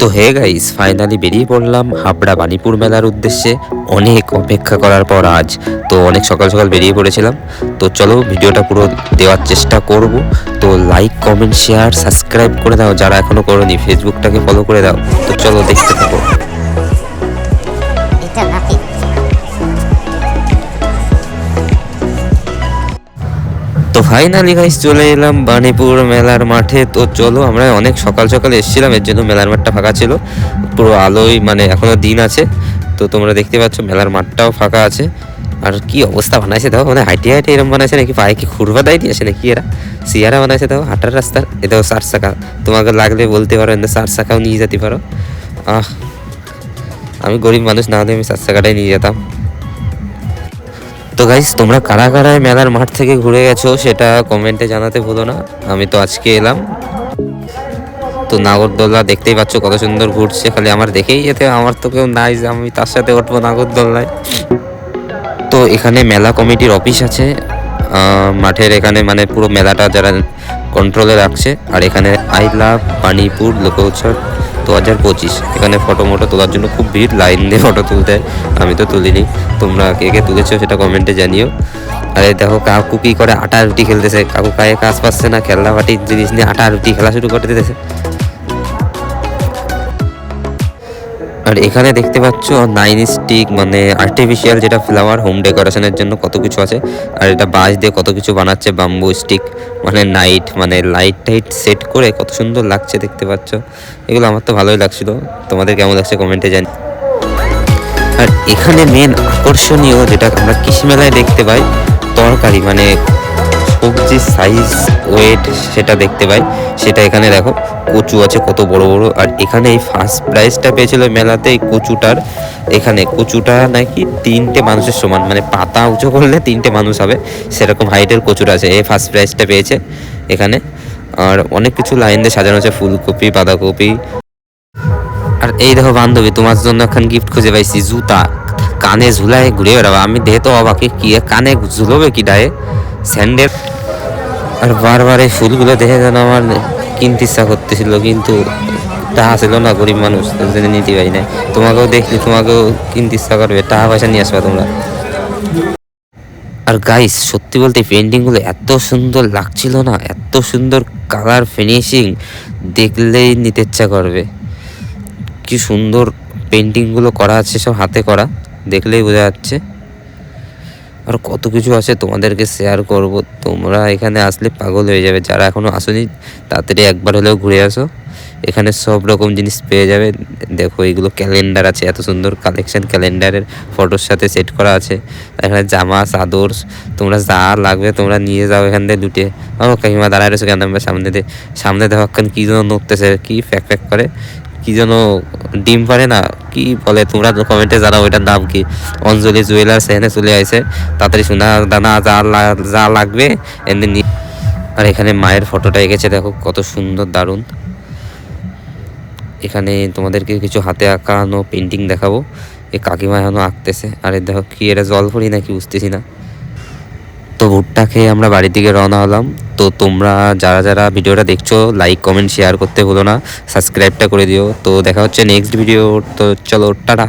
তো hey guys finally বেরিয়ে পড়লাম হাবড়া বানিপুর মেলার উদ্দেশ্যে। অনেক অপেক্ষা করার পর আজ তো অনেক সকাল সকাল বেরিয়ে পড়েছিলাম। তো চলো ভিডিওটা পুরো দেওয়ার চেষ্টা করব। তো লাইক কমেন্ট শেয়ার সাবস্ক্রাইব করে দাও। যারা এখনও করনি ফেসবুকটাকে ফলো করে দাও। তো চলো দেখতে থাকো। তো ফাইনালি গাইস চলে এলাম বাণীপুর মেলার মাঠে। তো চলো, আমরা অনেক সকাল সকাল এসেছিলাম, এর জন্য মেলার মাঠটা ফাঁকা ছিল। পুরো আলোয় মানে এখনও দিন আছে। তো তোমরা দেখতে পাচ্ছ, মেলার মাঠটাও ফাঁকা আছে। আর কি অবস্থা বানাইছে দেখো মানে হাইটে হাইটে এরকম বানাইছে নাকি? পায়ে কি খুরবা দায় দিয়েছে নাকি এরা? সিয়ারা বানাইছে দেখো, হাঁটার রাস্তার। এ দেখো চার চাকা তোমাকে লাগলে বলতে পারো, এনে চার চাকাও নিয়ে যেতে পারো। আহ, আমি গরিব মানুষ, না হলে আমি চার চাকাটাই নিয়ে যেতাম। তো গাইস তোমরা কারা কারা এই মেলার মাঠ থেকে ঘুরে গেছো সেটা কমেন্টে জানাতে ভুলো না। আমি তো আজকে এলাম। তো নাগরদোল্লা দেখতেই পাচ্ছ কত সুন্দর ঘুরছে, খালি আমার দেখেই যেতে আমার তো কেউ নাই যে আমি তার সাথে উঠবো নাগরদোল্লায় তো এখানে মেলা কমিটির অফিস আছে। মাঠের এখানে মানে পুরো মেলাটা যারা কন্ট্রোলে রাখছে। আর এখানে আই লাভ, পানিপুর, লোকোৎসব। দু হাজার পঁচিশ। এখানে ফটো মোটো তোলার জন্য খুব ভিড় লাইন দিয়ে ফটো তুলতে। আমি তো তুলিনি। তোমরা কে কে তুলেছো সেটা কমেন্টে জানিও। আরে দেখো, কাকু কি করে আটা রুটি খেলতেছে? কাকু কায়ে কাজ পাচ্ছে না, খেলনা বাটির জিনিস নিয়ে আটা রুটি খেলা শুরু করে দিতেছে। আর এখানে দেখতে পাচ্ছ নাইন স্টিক মানে আর্টিফিশিয়াল যেটা ফ্লাওয়ার হোম ডেকোরেশনের জন্য কত কিছু আছে। আর এটা বাঁশ দিয়ে কত কিছু বানাচ্ছে বাম্বু স্টিক মানে নাইট মানে লাইট টাইট সেট করে কত সুন্দর লাগছে দেখতে পাচ্ছ। এগুলো আমার তো ভালোই লাগছিল। তোমাদের কেমন লাগছে কমেন্টে জানি আর এখানে মেন আকর্ষণীয় যেটা আমরা কৃষি মেলায় দেখতে পাই, তরকারি মানে সবজির সাইজ ওয়েট সেটা দেখতে পাই। সেটা এখানে দেখো, কচু আছে কত বড় বড়। আর এখানে এই ফার্স্ট প্রাইজটা পেয়েছিল মেলাতে এই কচুটার। এখানে কচুটা নাকি তিনটে মানুষের সমান মানে পাতা উঁচু করলে তিনটে মানুষ হবে। সেরকম হাইটের কচুটা আছে, এই ফার্স্ট প্রাইজটা পেয়েছে এখানে। আর অনেক কিছু লাইন দিয়ে সাজানো আছে, ফুলকপি, বাঁধাকপি। আর এই দেখো বান্ধবী, তোমার জন্য এখন গিফট খুঁজে পাইছি, জুতা। কানে ঝুলায় ঘুরে বেড়াবো। আমি দেহে তো অবাকে, কি কানে ঝুলবে কি ডায়ে স্যান্ডেল। আর বারবার এই ফুলগুলো দেখে যেন আমার কিনতে ইচ্ছা করতেছিল, কিন্তু টাকা ছিল না, গরিব মানুষ জন্য নিতে পারি না তোমাকেও দেখলে, তোমাকেও কিনতে ইচ্ছা করবে, টাকা পয়সা নিয়ে আসবে তোমরা। আর গাইস সত্যি বলতে পেন্টিংগুলো এত সুন্দর লাগছিল না, এত সুন্দর কালার ফিনিশিং দেখলেই নিতে ইচ্ছা করবে। কি সুন্দর পেন্টিংগুলো করা আছে, সব হাতে করা, দেখলেই বোঝা যাচ্ছে। আর কত কিছু আছে তোমাদেরকে শেয়ার করব। তোমরা এখানে আসলে পাগল হয়ে যাবে। যারা এখনও আসোনি, তাড়াতাড়ি একবার হলেও ঘুরে আসো। এখানে সব রকম জিনিস পেয়ে যাবে। দেখো, এগুলো ক্যালেন্ডার আছে। এত সুন্দর কালেকশন ক্যালেন্ডারের ফটোর সাথে সেট করা আছে। এখানে জামা, চাদর, তোমরা যা লাগবে তোমরা নিয়ে যাও এখান থেকে লুটে। ও, কাকিমা, দাঁড়ায় রয়েছে কেন? সামনে দিয়ে সামনে দেখো এখন কী যেন নড়তেছে, কি ফ্যাক ফ্যাক করে। কি যেন ডিম পারে না? কি বলে, তোমরা কমেন্টে জানাও ওইটার নাম কি। অঞ্জলি জুয়েলার্স এখানে চলে আসে তাড়াতাড়ি সোনা দানা যা যা লাগবে এমনি আর এখানে মায়ের ফটোটা এঁকেছে, দেখো কত সুন্দর, দারুণ। এখানে তোমাদেরকে কিছু হাতে আঁকানো পেন্টিং দেখাবো। এই কাকিমা এখনও আঁকতেছে। আর এ দেখো কি, এটা জল পড়ি নাকি, বুঝতেছি না। তো ভুট্টা খেয়ে আমরা বাড়ির দিকে রওনা হলাম। তো তোমরা যারা যারা ভিডিওটা দেখছ লাইক কমেন্ট শেয়ার করতে ভুলো না সাবস্ক্রাইবটা করে দিও। তো দেখা হচ্ছে নেক্সট ভিডিও তো চলো, টাটা।